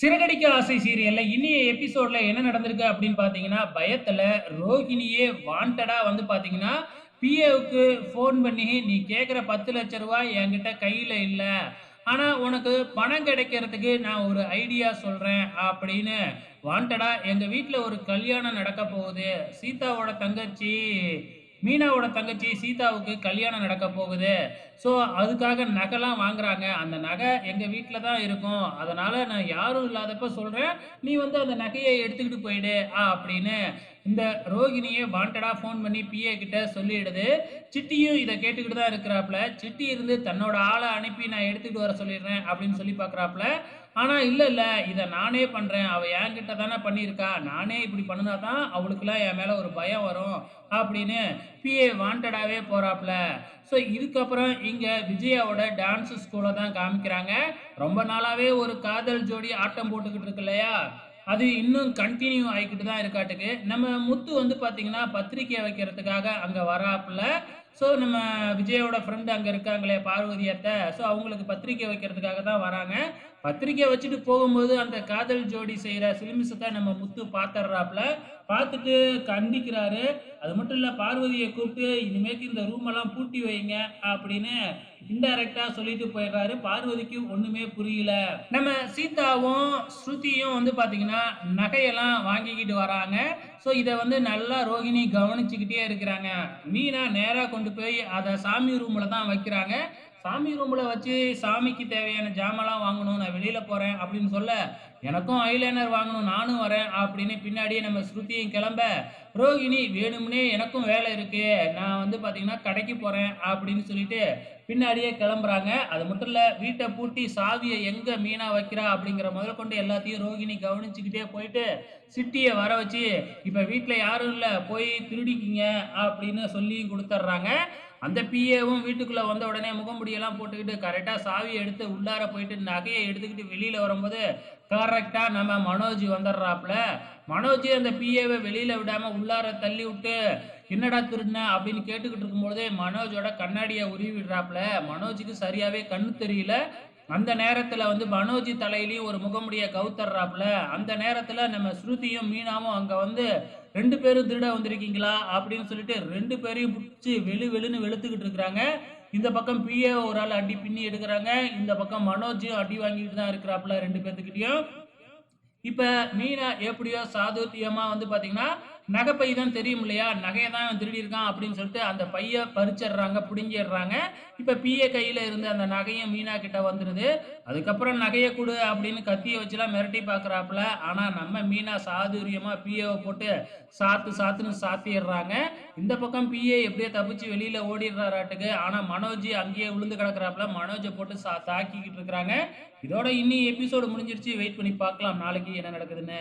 சிறகடிக்க ஆசை சீரியல்ல இன்னைய எபிசோட்ல என்ன நடந்திருக்கு அப்படின்னு பார்த்தீங்கன்னா, பயத்துல ரோகிணியே வாண்டடா வந்து பாத்தீங்கன்னா பிஏவுக்கு ஃபோன் பண்ணி, "நீ கேட்குற பத்து லட்ச ரூபாய் என்கிட்ட கையில இல்ல. ஆனா உனக்கு பணம் கிடைக்கிறதுக்கு நான் ஒரு ஐடியா சொல்றேன்" அப்படின்னு வாண்டடா எங்க வீட்டில் ஒரு கல்யாணம் நடக்க போகுது. சீதாவோட தங்கச்சி மீனாவோட தங்கச்சி சீதாவுக்கு கல்யாணம் நடக்க போகுது. ஸோ அதுக்காக நகைலாம் வாங்குறாங்க. அந்த நகை எங்கள் வீட்டில் தான் இருக்கும். அதனால் நான் யாரும் இல்லாதப்ப சொல்கிறேன் நீ வந்து அந்த நகையை எடுத்துக்கிட்டு போயிடு அப்படின்னு இந்த ரோகிணியை வாண்டடாக ஃபோன் பண்ணி பிஏ கிட்ட சொல்லிடுது. சிட்டியும் இதை கேட்டுக்கிட்டு தான் இருக்கிறாப்புல சிட்டி இருந்து தன்னோட ஆளை அனுப்பி நான் எடுத்துக்கிட்டு வர சொல்லிடுறேன் அப்படின்னு சொல்லி பார்க்குறாப்புல ஆனால் இல்லை இல்லை இதை நானே பண்ணுறேன் அவள் என் என்கிட்ட தானே பண்ணியிருக்கா. நானே இப்படி பண்ணுனா தான் அவளுக்குலாம் என் மேலே ஒரு பயம் வரும் அப்படின்னு பிஏ வாண்டடாகவே போகிறாப்புல ஸோ இதுக்கப்புறம் இங்க விஜயாவோட டான்ஸ் ஸ்கூலை தான் காமிக்கிறாங்க. ரொம்ப நாளாகவே ஒரு காதல் ஜோடி ஆட்டம் போட்டுக்கிட்டு இருக்கு இல்லையா? அது இன்னும் கண்டினியூ ஆகிக்கிட்டு தான் இருக்காட்டுக்கு. நம்ம முத்து வந்து பார்த்தீங்கன்னா, பத்திரிக்கை வைக்கிறதுக்காக அங்கே வராப்ல. ஸோ நம்ம விஜயோட ஃப்ரெண்டு அங்கே இருக்காங்களே பார்வதி அத்த. ஸோ அவங்களுக்கு பத்திரிக்கை வைக்கிறதுக்காக தான் வராங்க. பத்திரிக்கை வச்சுட்டு போகும்போது அந்த காதல் ஜோடி செய்கிற சிலுமிஷத்த நம்ம முத்து பார்த்துட்றாப்புல பார்த்துட்டு கண்டிக்கிறாரு. அது மட்டும் இல்லை பார்வதியை கூப்பிட்டு, "இனிமேக்கு இந்த ரூமெல்லாம் பூட்டி வைங்க" அப்படின்னு இன்டைரக்டாக சொல்லிட்டு போயிடுறாரு. பார்வதிக்கு ஒன்றுமே புரியல. நம்ம சீதாவும், ஸ்ருதியும் வந்து பார்த்தீங்கன்னா, நகையெல்லாம் வாங்கிக்கிட்டு வராங்க. ஸோ இதை வந்து நல்லா ரோகிணி கவனிச்சுக்கிட்டே இருக்கிறாங்க. மீனா நேராக கொண்டு போய் அதை சாமி ரூமில் தான் வைக்கிறாங்க. சாமி ரூமில் வச்சு சாமிக்கு தேவையான ஜாமெல்லாம் வாங்கணும். நான் வெளியில் போகிறேன் அப்படின்னு சொல்ல, "எனக்கும் ஐலைனர் வாங்கணும். நானும் வரேன்" அப்படின்னு பின்னாடியே நம்ம ஸ்ருதியும் கிளம்ப, ரோகிணி வேணும்னே எனக்கும் வேலை இருக்கு. நான் வந்து பார்த்தீங்கன்னா, கடைக்கு போகிறேன் அப்படின்னு சொல்லிட்டு பின்னாடியே கிளம்புறாங்க. அது மட்டும் இல்லை வீட்டை பூட்டி சாவியை எங்கே மீனாக வைக்கிறா அப்படிங்கிற முதற்கொண்டு எல்லாத்தையும் ரோகிணி கவனிச்சுக்கிட்டே போயிட்டு, சிட்டியை வர வச்சு, இப்போ வீட்டில் யாரும் இல்லை போய் திருடிக்கிங்க அப்படின்னு சொல்லியும் கொடுத்துட்றாங்க அந்த பிஏவும் வீட்டுக்குள்ளே வந்த உடனே முகமூடியெல்லாம் போட்டுக்கிட்டு கரெக்டாக சாவி எடுத்து உள்ளார போயிட்டு நகையை எடுத்துக்கிட்டு வெளியில் வரும்போது, கரெக்டாக நம்ம மனோஜ் வந்துடுறாப்புல மனோஜ் அந்த பிஏவை வெளியில் விடாமல் உள்ளார தள்ளி விட்டு, "என்னடா திருடின அப்படின்னு கேட்டுக்கிட்டு இருக்கும்போதே மனோஜோட கண்ணாடியை உருவி விடுறாப்புல மனோஜுக்கு சரியாகவே கண்ணு தெரியல. அந்த நேரத்தில் வந்து மனோஜி தலையிலையும் ஒரு முகமுடிய கவுத்தர்றாப்புல அந்த நேரத்தில் நம்ம ஸ்ருதியும், மீனாவும் அங்கே வந்து, ரெண்டு பேரும் திருட வந்திருக்கீங்களா?" அப்படின்னு சொல்லிட்டு ரெண்டு பேரையும் பிடிச்சி வெளு வெளுன்னு வெளுத்துக்கிட்டு இருக்கிறாங்க. இந்த பக்கம் பிஏ ஒரு ஆள் அடி பின்னி எடுக்கிறாங்க இந்த பக்கம் மனோஜும் அடி வாங்கிட்டு தான் இருக்கிறாப்புல ரெண்டு பேர்த்துக்கிட்டையும் இப்போ மீனா எப்படியோ சாதுத்தியமாக வந்து பார்த்தீங்கன்னா, நகைப்பை தான் தெரியும் இல்லையா? நகையை தான் திருடியிருக்கான் அப்படின்னு சொல்லிட்டு அந்த பையை பறிச்சிடுறாங்க பிடிஞ்சிடுறாங்க இப்போ பிஏ கையில் இருந்த அந்த நகையும் மீனா கிட்ட வந்துடுது அதுக்கப்புறம் நகையை கொடு அப்படின்னு கத்தியை வச்சுலாம் மிரட்டி பார்க்குறாப்புல ஆனால் நம்ம மீனா சாதுரியமாக பிஏவை போட்டு சாத்து சாத்துன்னு சாத்திடுறாங்க இந்த பக்கம் பிஏ எப்படியோ தப்பிச்சு வெளியில் ஓடிடுறாராட்டுக்கு. ஆனால் மனோஜ் அங்கேயே விழுந்து கிடக்குறாப்புல மனோஜை போட்டு சா தாக்கிக்கிட்டு இருக்கிறாங்க. இதோட இன்னி எபிசோடு முடிஞ்சிருச்சு. வெயிட் பண்ணி பார்க்கலாம் நாளைக்கு என்ன நடக்குதுன்னு.